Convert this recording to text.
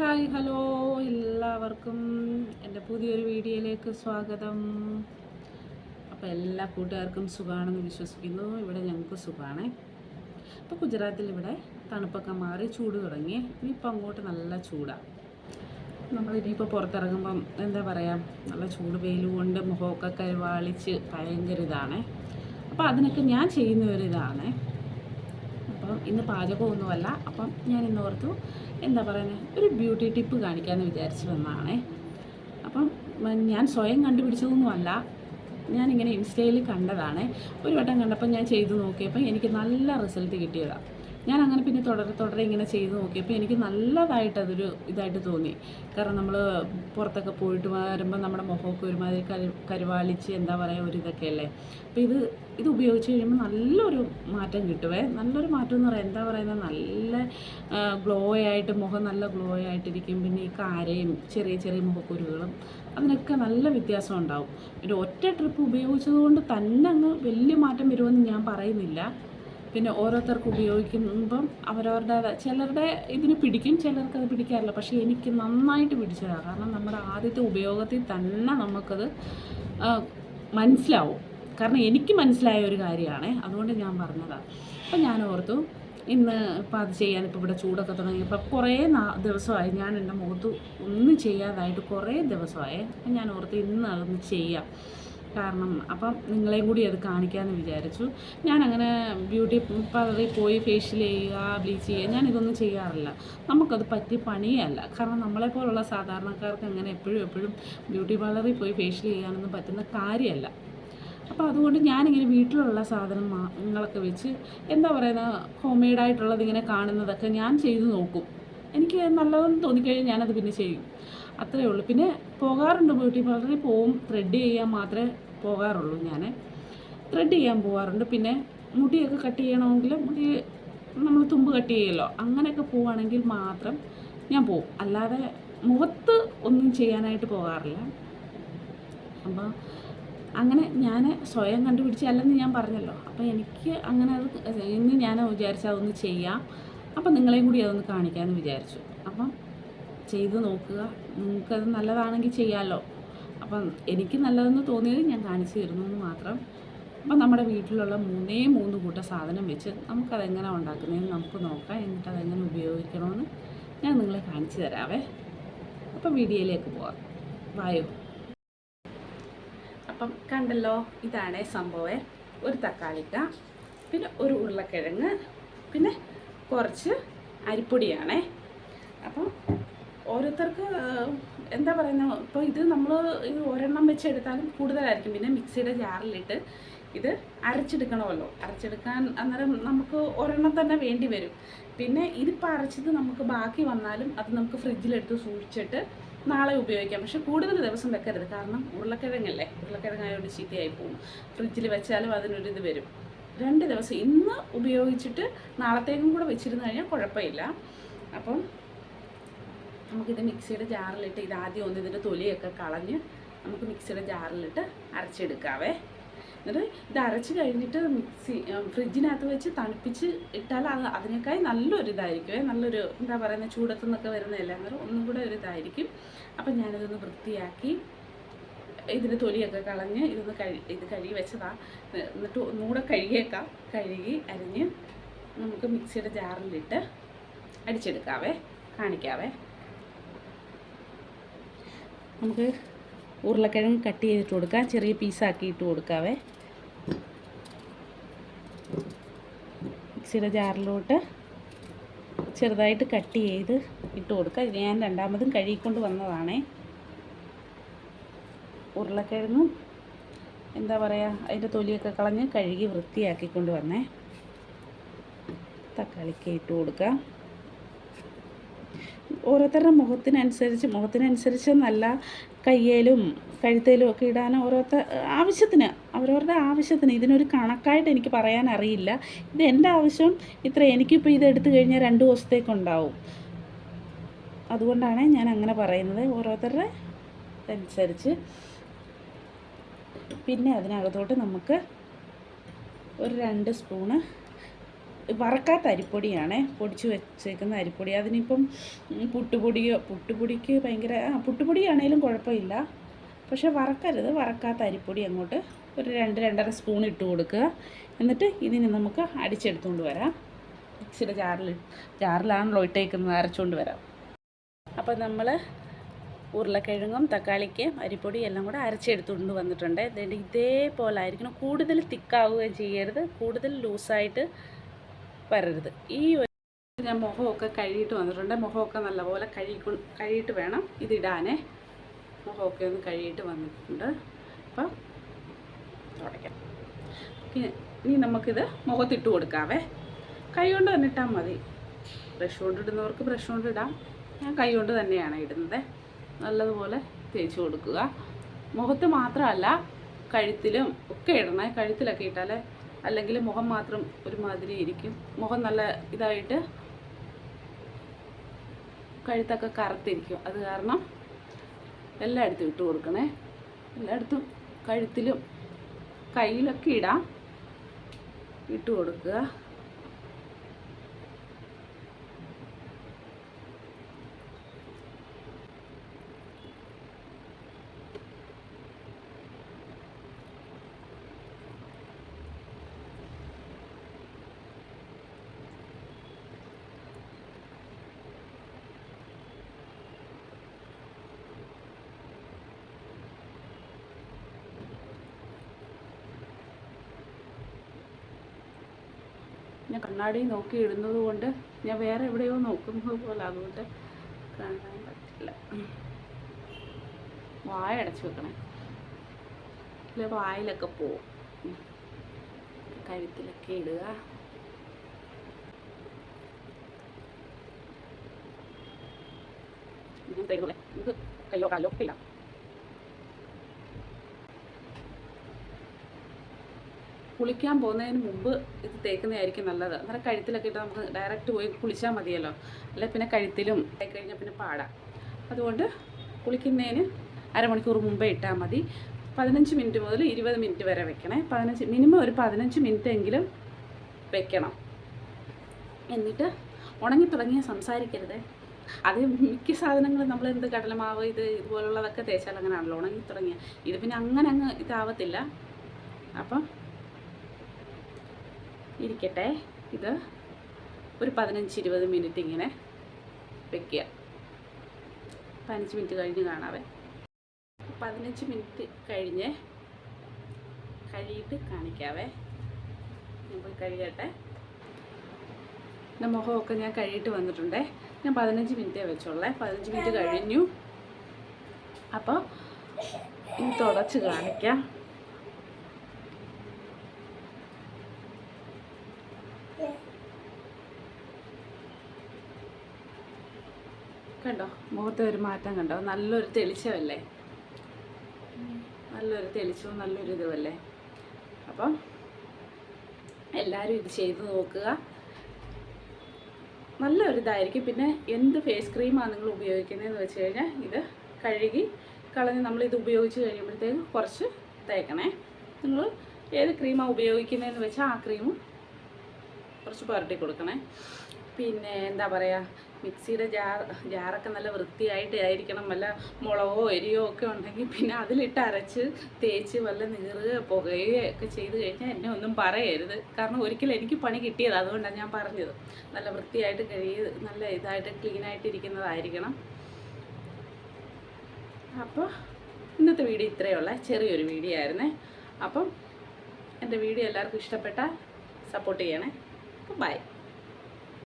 Hi hello എല്ലാവർക്കും എന്റെ പുതിയൊരു വീഡിയോയിലേക്ക് സ്വാഗതം. അപ്പോൾ എല്ലാ കൂട്ടുകാർക്കും സുഖമാണെന്ന് വിശ്വസിക്കുന്നു. ഇവിടെ ഞങ്ങൾക്ക് സുഖമാണ്. അപ്പോൾ ഗുജറാത്തിൽ ഇവിടെ തണുപ്പൊക്കെ മാറി ചൂട് തുടങ്ങി. ഇനിയിപ്പോൾ അങ്ങോട്ട് നല്ല ചൂടാണ് നമ്മൾ ഇനിയിപ്പോൾ പുറത്തിറങ്ങുമ്പം എന്താ പറയുക നല്ല ചൂട് വെയിലുകൊണ്ട് മുഖമൊക്കെ കരുവാളിച്ച് ഭയങ്കര ഇതാണ്. അപ്പോൾ അതിനൊക്കെ ഞാൻ ചെയ്യുന്ന ഒരു ഇതാണ്. അപ്പം ഇന്ന് പാചകമൊന്നുമല്ല. അപ്പം ഞാൻ ഇന്ന് ഓർത്തു എന്താ പറയുന്നത് ഒരു ബ്യൂട്ടി ടിപ്പ് കാണിക്കാമെന്ന് വിചാരിച്ചു വന്നതാണേ. അപ്പം ഞാൻ സ്വയം കണ്ടുപിടിച്ചതൊന്നുമല്ല. ഞാനിങ്ങനെ ഇൻസ്റ്റയിൽ കണ്ടതാണ്. ഒരു വട്ടം കണ്ടപ്പോൾ ഞാൻ ചെയ്തു നോക്കിയപ്പോൾ എനിക്ക് നല്ല റിസൾട്ട് കിട്ടിയതാണ് ഞാൻ അങ്ങനെ പിന്നെ തുടരെ തുടരെ ഇങ്ങനെ ചെയ്തു നോക്കിയപ്പോൾ എനിക്ക് നല്ലതായിട്ട് അതൊരു ഇതായിട്ട് തോന്നി. കാരണം നമ്മൾ പുറത്തൊക്കെ പോയിട്ട് വരുമ്പോൾ നമ്മുടെ മുഖമൊക്കെ ഒരുമാതിരി കരു കരുവാളിച്ച് എന്താ പറയുക ഒരു ഇതൊക്കെ അല്ലേ? അപ്പോൾ ഇത് ഇത് ഉപയോഗിച്ച് കഴിയുമ്പോൾ നല്ലൊരു മാറ്റം കിട്ടുവേ. നല്ലൊരു മാറ്റം എന്ന് പറയാം എന്താ പറയുന്നത് നല്ല ഗ്ലോ ആയിട്ട് മുഖം നല്ല ഗ്ലോ ആയിട്ടിരിക്കും. പിന്നെ ഈ കാരയും ചെറിയ ചെറിയ മുഖക്കുരുകളും അതിനൊക്കെ നല്ല വ്യത്യാസം ഉണ്ടാവും. ഒരു ഒറ്റ ട്രിപ്പ് ഉപയോഗിച്ചതുകൊണ്ട് തന്നെ അങ്ങ് വലിയ മാറ്റം വരുമെന്ന് ഞാൻ പറയുന്നില്ല. പിന്നെ ഓരോരുത്തർക്ക് ഉപയോഗിക്കുമ്പം അവരവരുടെ ചിലരുടെ ഇതിന് പിടിക്കും ചിലർക്ക് അത് പിടിക്കാറില്ല. പക്ഷേ എനിക്ക് നന്നായിട്ട് പിടിച്ചതാണ് കാരണം നമ്മുടെ ആദ്യത്തെ ഉപയോഗത്തിൽ തന്നെ നമുക്കത് മനസ്സിലാവും. കാരണം എനിക്ക് മനസ്സിലായ ഒരു കാര്യമാണ്. അതുകൊണ്ട് ഞാൻ പറഞ്ഞതാണ് അപ്പം ഞാൻ ഓർത്തു ഇന്ന് ഇപ്പം അത് ചെയ്യാൻ ഇപ്പോൾ ഇവിടെ ചൂടൊക്കെ തുടങ്ങിയപ്പോൾ കുറേ ദിവസമായി ഞാൻ എന്റെ മുഖത്ത് ഒന്നും ചെയ്യാതായിട്ട് കുറേ ദിവസമായി. അപ്പം ഞാൻ ഓർത്ത് ഇന്ന് അതൊന്ന് ചെയ്യാം. കാരണം അപ്പം നിങ്ങളെയും കൂടി അത് കാണിക്കാമെന്ന് വിചാരിച്ചു. അങ്ങനെ ബ്യൂട്ടി പാർലറിൽ പോയി ഫേഷ്യൽ ചെയ്യുക ബ്ലീച്ച് ചെയ്യുക ഞാൻ ഇതൊന്നും ചെയ്യാറില്ല. നമുക്കത് പറ്റിയ പണിയല്ല കാരണം നമ്മളെപ്പോലുള്ള സാധാരണക്കാർക്ക് അങ്ങനെ എപ്പോഴും എപ്പോഴും ബ്യൂട്ടി പാർലറിൽ പോയി ഫേഷ്യൽ ചെയ്യാനൊന്നും പറ്റുന്ന കാര്യമല്ല. അപ്പോൾ അതുകൊണ്ട് ഞാനിങ്ങനെ വീട്ടിലുള്ള സാധനങ്ങളൊക്കെ വെച്ച് എന്താ പറയുന്നത് ഹോം മെയ്ഡായിട്ടുള്ളത് ഇങ്ങനെ കാണുന്നതൊക്കെ ഞാൻ ചെയ്തു നോക്കും. എനിക്ക് നല്ലതെന്ന് തോന്നിക്കഴിഞ്ഞാൽ ഞാനത് പിന്നെ ചെയ്യും. അത്രയേ ഉള്ളൂ. പിന്നെ പോകാറുണ്ട് ബ്യൂട്ടി പാർലറിൽ പോവും. ത്രെഡ് ചെയ്യാൻ മാത്രമേ പോകാറുള്ളൂ ഞാൻ ത്രെഡ് ചെയ്യാൻ പോകാറുണ്ട് പിന്നെ മുടിയൊക്കെ കട്ട് ചെയ്യണമെങ്കിൽ മുടി നമ്മൾ തുമ്പ് കട്ട് ചെയ്യുമല്ലോ അങ്ങനെയൊക്കെ പോവുകയാണെങ്കിൽ മാത്രം ഞാൻ പോവും. അല്ലാതെ മുഖത്ത് ഒന്നും ചെയ്യാനായിട്ട് പോകാറില്ല. അപ്പോൾ അങ്ങനെ ഞാൻ സ്വയം കണ്ടുപിടിച്ചല്ലെന്ന് ഞാൻ പറഞ്ഞല്ലോ. അപ്പോൾ എനിക്ക് അങ്ങനെ അത് ഇന്ന് ഞാൻ വിചാരിച്ചാൽ അതൊന്ന് ചെയ്യാം. അപ്പം നിങ്ങളെയും കൂടി അതൊന്ന് കാണിക്കാമെന്ന് വിചാരിച്ചു. അപ്പം ചെയ്ത് നോക്കുക. നിങ്ങൾക്കത് നല്ലതാണെങ്കിൽ ചെയ്യാമല്ലോ അപ്പം എനിക്ക് നല്ലതെന്ന് തോന്നിയത് ഞാൻ കാണിച്ചു തരുന്നു എന്ന് മാത്രം. അപ്പം നമ്മുടെ വീട്ടിലുള്ള മൂന്നേ മൂന്ന് കൂട്ട സാധനം വെച്ച് നമുക്കതെങ്ങനെ ഉണ്ടാക്കുന്നതെന്ന് നമുക്ക് നോക്കാം. എന്നിട്ട് അതെങ്ങനെ ഉപയോഗിക്കണമെന്ന് ഞാൻ നിങ്ങളെ കാണിച്ചു തരാവേ. അപ്പം വീഡിയോയിലേക്ക് പോവാം. വായോ. അപ്പം കണ്ടല്ലോ ഇതാണ് സംഭവം. ഒരു തക്കാളിക്ക പിന്നെ ഒരു ഉരുളക്കിഴങ്ങ് പിന്നെ കുറച്ച് അരിപ്പൊടിയാണേ. അപ്പം ഓരോരുത്തർക്ക് എന്താ പറയുന്നത് ഇപ്പോൾ ഇത് നമ്മൾ ഒരെണ്ണം വെച്ചെടുത്താലും കൂടുതലായിരിക്കും. പിന്നെ മിക്സിയുടെ ജാറിലിട്ട് ഇത് അരച്ചെടുക്കണമല്ലോ. അരച്ചെടുക്കാൻ അന്നേരം നമുക്ക് ഒരെണ്ണം തന്നെ വേണ്ടി വരും. പിന്നെ ഇതിപ്പോൾ അരച്ചത് നമുക്ക് ബാക്കി വന്നാലും അത് നമുക്ക് ഫ്രിഡ്ജിലെടുത്ത് സൂക്ഷിച്ചിട്ട് നാളെ ഉപയോഗിക്കാം. പക്ഷെ കൂടുതൽ ദിവസം വെക്കരുത്. കാരണം ഉരുളക്കിഴങ്ങല്ലേ? ഉരുളക്കിഴങ്ങായതുകൊണ്ട് ചീത്തയായി പോകും. ഫ്രിഡ്ജിൽ വെച്ചാലും അതിനൊരു ഇത് വരും. രണ്ട് ദിവസം ഇന്ന് ഉപയോഗിച്ചിട്ട് നാളത്തേക്കും കൂടെ വെച്ചിരുന്നു കഴിഞ്ഞാൽ കുഴപ്പമില്ല. അപ്പം നമുക്കിത് മിക്സിയുടെ ജാറിലിട്ട് ഇത് ആദ്യം ഒന്ന് ഇതിന്റെ തൊലിയൊക്കെ കളഞ്ഞ് നമുക്ക് മിക്സിയുടെ ജാറിലിട്ട് അരച്ചെടുക്കാവേ. എന്നിട്ട് ഇത് അരച്ച് കഴിഞ്ഞിട്ട് മിക്സി ഫ്രിഡ്ജിനകത്ത് വെച്ച് തണുപ്പിച്ച് ഇട്ടാൽ അത് അതിനേക്കാൾ നല്ലൊരു ഇതായിരിക്കും. നല്ലൊരു എന്താ പറയുന്നത് ചൂടത്തു നിന്നൊക്കെ വരുന്നതല്ലേ ഒന്നും കൂടെ ഒരു ഇതായിരിക്കും. അപ്പം ഞാനിതൊന്ന് വൃത്തിയാക്കി ഇതിന്റെ തൊലിയൊക്കെ കളഞ്ഞ് ഇതൊന്ന് കഴി ഇത് കഴുകി വെച്ചതാ. എന്നിട്ട് ഒന്നുകൂടെ കഴുകിയേക്കാം. കഴുകി അരിഞ്ഞ് നമുക്ക് മിക്സിയുടെ ജാറിലിട്ട് അടിച്ചെടുക്കാവേ കാണിക്കാവേ. നമുക്ക് ഉരുളക്കിഴങ്ങ് കട്ട് ചെയ്തിട്ട് കൊടുക്കാം. ചെറിയ പീസാക്കി ഇട്ട് കൊടുക്കാവേ. മിക്സിയുടെ ജാറിലോട്ട് ചെറുതായിട്ട് കട്ട് ചെയ്ത് ഇട്ട് കൊടുക്കുക ഞാൻ രണ്ടാമതും കഴുകിക്കൊണ്ട് വന്നതാണേ. ഉരുളക്കിഴങ്ങും എന്താ പറയുക അതിന്റെ തൊലിയൊക്കെ കളഞ്ഞ് കഴുകി വൃത്തിയാക്കിക്കൊണ്ട് വന്നേ. തക്കാളിക്ക് ഇട്ട് കൊടുക്കുക ഓരോരുത്തരുടെ മുഖത്തിനനുസരിച്ച് മുഖത്തിനനുസരിച്ചെന്നല്ല കയ്യേലും കഴുത്തേലും ഒക്കെ ഇടാൻ ഓരോരുത്തർ ആവശ്യത്തിന് അവരവരുടെ ആവശ്യത്തിന്. ഇതിനൊരു കണക്കായിട്ട് എനിക്ക് പറയാൻ അറിയില്ല. ഇത് എന്റെ ആവശ്യം ഇത്ര എനിക്കിപ്പോൾ ഇത് എടുത്തു കഴിഞ്ഞാൽ രണ്ട് ദിവസത്തേക്കുണ്ടാവും അതുകൊണ്ടാണ് ഞാൻ അങ്ങനെ പറയുന്നത്. ഓരോരുത്തരുടെ അനുസരിച്ച്. പിന്നെ അതിനകത്തോട്ട് നമുക്ക് ഒരു രണ്ട് സ്പൂണ് വറക്കാത്ത അരിപ്പൊടിയാണ്. പൊടിച്ച് വെച്ചേക്കുന്ന അരിപ്പൊടി. അതിനിപ്പം പുട്ടുപൊടിയോ പുട്ടുപൊടിക്ക് ഭയങ്കര ആ പുട്ടുപൊടിയാണേലും കുഴപ്പമില്ല. പക്ഷേ വറക്കരുത്. വറക്കാത്ത അരിപ്പൊടി അങ്ങോട്ട് ഒരു രണ്ട് രണ്ടര സ്പൂൺ ഇട്ട് കൊടുക്കുക. എന്നിട്ട് ഇതിനെ നമുക്ക് അടിച്ചെടുത്തുകൊണ്ട് വരാം. മിക്സിയുടെ ജാറിൽ ജാറിലാണല്ലോ ഇട്ടേക്കുന്നത്. അരച്ചുകൊണ്ട് വരാം. അപ്പോൾ നമ്മൾ ഉരുളക്കിഴങ്ങും തക്കാളിക്ക് അരിപ്പൊടി എല്ലാം കൂടെ അരച്ചെടുത്തുകൊണ്ട് വന്നിട്ടുണ്ട്. ഇതിന്റെ ഇതേപോലെ ആയിരിക്കണം കൂടുതൽ തിക്കാവുകയും ചെയ്യരുത്. കൂടുതൽ ലൂസായിട്ട് വരരുത്. ഈ ഒരു ഞാൻ മുഖമൊക്കെ കഴുകിയിട്ട് വന്നിട്ടുണ്ട്. മുഖമൊക്കെ നല്ലപോലെ കഴുകി കഴുകിയിട്ട് വേണം ഇതിടാനേ. മുഖമൊക്കെ ഒന്ന് കഴുകിയിട്ട് വന്നിട്ടുണ്ട്. അപ്പം തുടയ്ക്കാം. ഇനി നമുക്കിത് മുഖത്തിട്ട് കൊടുക്കാവേ. കൈ കൊണ്ട് തന്നെ ഇട്ടാൽ മതി. ബ്രഷ് കൊണ്ട് ഇടുന്നവർക്ക് ബ്രഷ് കൊണ്ട് ഇടാം. ഞാൻ കൈ കൊണ്ട് തന്നെയാണ് ഇടുന്നത്. നല്ലതുപോലെ തേച്ച് കൊടുക്കുക. മുഖത്ത് മാത്രമല്ല കഴുത്തിലും ഒക്കെ ഇടണേ. കഴുത്തിലൊക്കെ ഇട്ടാലേ അല്ലെങ്കിൽ മുഖം മാത്രം ഒരുമാതിരി ഇരിക്കും. മുഖം നല്ല ഇതായിട്ട് കഴുത്തൊക്കെ കറുത്തിരിക്കും. അത് കാരണം എല്ലായിടത്തും ഇട്ട് കൊടുക്കണേ. എല്ലായിടത്തും കഴുത്തിലും കയ്യിലൊക്കെ ഇടാം. ഇട്ട് കൊടുക്കുക. ഞാൻ കണ്ണാടി നോക്കി ഇടുന്നത് കൊണ്ട് ഞാൻ വേറെ എവിടെയോ നോക്കുന്നത് പോലെ അതുകൊണ്ട് കാണാൻ പറ്റില്ല. വായ അടച്ചു വെക്കണം. അല്ല വായിലൊക്കെ പോവും. കഴുത്തിലൊക്കെ ഇടുക. തരുന്നില്ലേ ഇത് കയ്യോ കാലോ ഇല്ല കുളിക്കാൻ പോകുന്നതിന് മുമ്പ് ഇത് തേക്കുന്നതായിരിക്കും നല്ലത്. അന്നേരം കഴുത്തിലൊക്കെ ഇട്ട് നമുക്ക് ഡയറക്റ്റ് പോയി കുളിച്ചാൽ മതിയല്ലോ. അല്ലെ പിന്നെ കഴുത്തിലും കഴിഞ്ഞാൽ പിന്നെ പാടാം. അതുകൊണ്ട് കുളിക്കുന്നതിന് അരമണിക്കൂർ മുമ്പേ ഇട്ടാൽ മതി. പതിനഞ്ച് മിനിറ്റ് മുതൽ ഇരുപത് മിനിറ്റ് വരെ വെക്കണേ. പതിനഞ്ച് മിനിമം ഒരു പതിനഞ്ച് മിനിറ്റ് എങ്കിലും വെക്കണം. എന്നിട്ട് ഉണങ്ങി തുടങ്ങിയാൽ സംസാരിക്കരുത്. അത് മിക്ക സാധനങ്ങളും നമ്മൾ എന്ത് കടലമാവ് ഇത് ഇതുപോലുള്ളതൊക്കെ തേച്ചാൽ അങ്ങനെയാണല്ലോ ഉണങ്ങി തുടങ്ങിയ. ഇത് പിന്നെ അങ്ങനെ അങ്ങ് ഇതാവത്തില്ല. അപ്പം ഇരിക്കട്ടെ. ഇത് ഒരു പതിനഞ്ച് ഇരുപത് മിനിറ്റ് ഇങ്ങനെ വെക്കുക. പതിനഞ്ച് മിനിറ്റ് കഴിഞ്ഞ് കാണാവേ. പതിനഞ്ച് മിനിറ്റ് കഴിഞ്ഞ് കഴുകിയിട്ട് കാണിക്കാവേ. ഞാൻ പോയി കഴുകട്ടെ. എന്റെ മുഖമൊക്കെ ഞാൻ കഴുകിയിട്ട് വന്നിട്ടുണ്ടേ. ഞാൻ പതിനഞ്ച് മിനിറ്റേ വെച്ചോളേ. പതിനഞ്ച് മിനിറ്റ് കഴിഞ്ഞു. അപ്പോൾ ഇനി തുടച്ച് കാണിക്കാം. കണ്ടോ? മുഖത്തെ ഒരു മാറ്റം കണ്ടോ? നല്ലൊരു തെളിച്ചമല്ലേ? നല്ലൊരു തെളിച്ചവും നല്ലൊരു ഇതുമല്ലേ? അപ്പം എല്ലാവരും ഇത് ചെയ്ത് നോക്കുക. നല്ലൊരു ഇതായിരിക്കും പിന്നെ എന്ത് ഫേസ് ക്രീമാണ് നിങ്ങൾ ഉപയോഗിക്കുന്നതെന്ന് വെച്ച് കഴിഞ്ഞാൽ ഇത് കഴുകി കളഞ്ഞ് നമ്മൾ ഇത് ഉപയോഗിച്ച് കഴിയുമ്പോഴത്തേക്ക് കുറച്ച് തേക്കണേ. നിങ്ങൾ ഏത് ക്രീമാണ് ഉപയോഗിക്കുന്നതെന്ന് വെച്ചാൽ ആ ക്രീമും കുറച്ച് പുരട്ടി കൊടുക്കണേ. പിന്നെ എന്താ പറയുക മിക്സിയുടെ ജാർ ജാറൊക്കെ നല്ല വൃത്തിയായിട്ട് ആയിരിക്കണം. വല്ല മുളകോ എരിയോ ഒക്കെ ഉണ്ടെങ്കിൽ പിന്നെ അതിലിട്ട് അരച്ച് തേച്ച് വല്ല നീറുക പുകയോ ഒക്കെ ചെയ്ത് കഴിഞ്ഞാൽ എന്നെ ഒന്നും പറയരുത്. കാരണം ഒരിക്കലും എനിക്ക് പണി കിട്ടിയത് അതുകൊണ്ടാണ് ഞാൻ പറഞ്ഞത്. നല്ല വൃത്തിയായിട്ട് കഴുകി നല്ല ഇതായിട്ട് ക്ലീനായിട്ട് ഇരിക്കുന്നതായിരിക്കണം. അപ്പോൾ ഇന്നത്തെ വീഡിയോ ഇത്രയേ ഉള്ളേ. ചെറിയൊരു വീഡിയോ ആയിരുന്നേ. അപ്പം എന്റെ വീഡിയോ എല്ലാവർക്കും ഇഷ്ടപ്പെട്ടാൽ സപ്പോർട്ട് ചെയ്യണേ. ബൈ.